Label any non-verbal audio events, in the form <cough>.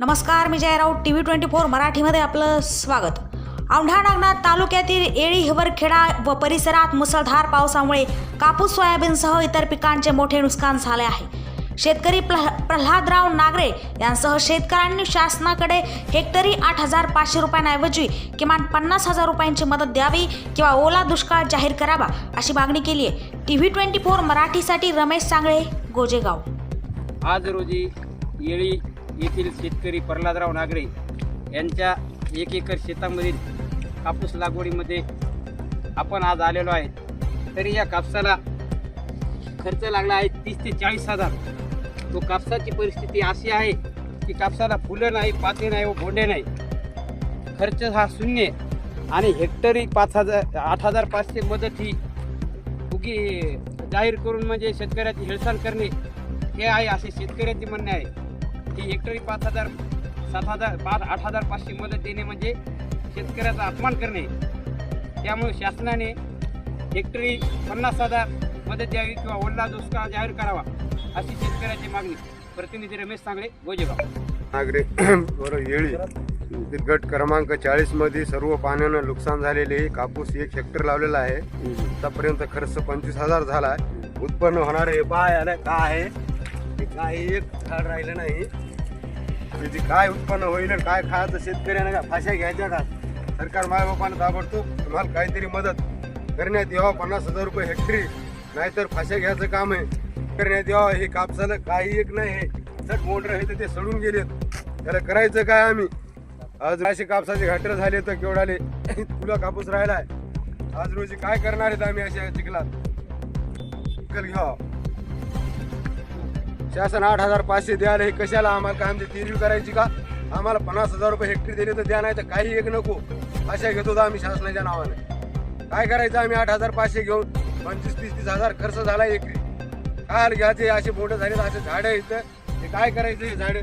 नमस्कार मी Jay Raut T V twenty four मराठीमध्ये आपलं स्वागत. औंढा नागनाथ तालुक्यातील येळी हिवरखेडा व परिसरात मुसळधार पावसामुळे कापूस सोयाबीनसह इतर पिकांचे मोठे नुकसान झाले आहे. शेतकरी प्रह प्रल्हादराव नागरे यांसह शेतकऱ्यांनी शासनाकडे हेक्टरी आठ हजार पाचशे रुपयांऐवजी किमान पन्नास हजार रुपयांची मदत द्यावी किंवा ओला दुष्काळ जाहीर करावा अशी मागणी केली आहे. टी व्ही ट्वेंटी फोर मराठीसाठी रमेश सांगळे गोजेगाव. आज रोजी येळी येथील शेतकरी प्रल्हादराव नागरे यांच्या एक एकर शेतामधील कापूस लागवडीमध्ये आपण आज आलेलो आहे. तरी या कापसाला खर्च लागला आहे तीस ते चाळीस हजार. तो कापसाची परिस्थिती अशी आहे की कापसाला फुलं नाही पाते नाही व भोंडे नाही. खर्च हा शून्य आणि हेक्टरी पाच हजार आठ हजार पाचशे मदत ही उगी जाहीर करून म्हणजे शेतकऱ्याची हेळसांड करणे हे आहे असे शेतकऱ्याचे म्हणणे आहे. की हेक्टरी पाच हजार सात हजार पाच आठ हजार पाचशे मदत देणे म्हणजे शेतकऱ्याचा अपमान करणे. त्यामुळे शासनाने हेक्टरी पन्नास हजार मदत द्यावी किंवा ओला दुष्काळ जाहीर करावा अशी शेतकऱ्याची मागणी. प्रतिनिधी रमेश सांगळे गोजेगाव. नागरिक <clears throat> बरं येळी गट क्रमांक चाळीसमध्ये सर्व पाण्यानं नुकसान झालेले कापूस एक हेक्टर लावलेला आहे. आतापर्यंत खर्च पंचवीस हजार झाला आहे. उत्पन्न होणार हे पाय आलं काय आहे? ते काही एक झाड राहिलं नाही. त्याची काय उत्पन्न होईल आणि काय खायचं शेतकऱ्यांना का फाशा घ्यायच्या का? सरकार मायबापानं ताबडतोब तुम्हाला काहीतरी मदत करण्यात यावं. पन्नास हजार रुपये हेक्टरी नाहीतर फाशा घ्यायचं काम आहे. करण्यात यावं. हे कापसाला काही एक नाही हे चट मोटर आहे तर ते सडून गेलेत. त्याला करायचं काय आम्ही? आज असे कापसाचे घाटर झाले तर केवढाले? तुला कापूस राहिलाय. आज रोजी काय करणार आहेत आम्ही अशा चिखलात? चिखल घ्यावा. शासन आठ हजार पाचशे द्यायला हे कशाला आम्हाला काय आमची तिरवी करायची का? आम्हाला पन्नास हजार रुपये हेक्टरी दिले तर द्या नाही तर काही एक नको. अशा घेतो आम्ही शासनाच्या नावाने. काय करायचं आम्ही? आठ हजार पाचशे घेऊन पंचवीस तीस तीस हजार खर्च झाला एकरी काय घ्यायचे? असे मोठे झाले असे झाडं इथं हे काय करायचं हे झाडं?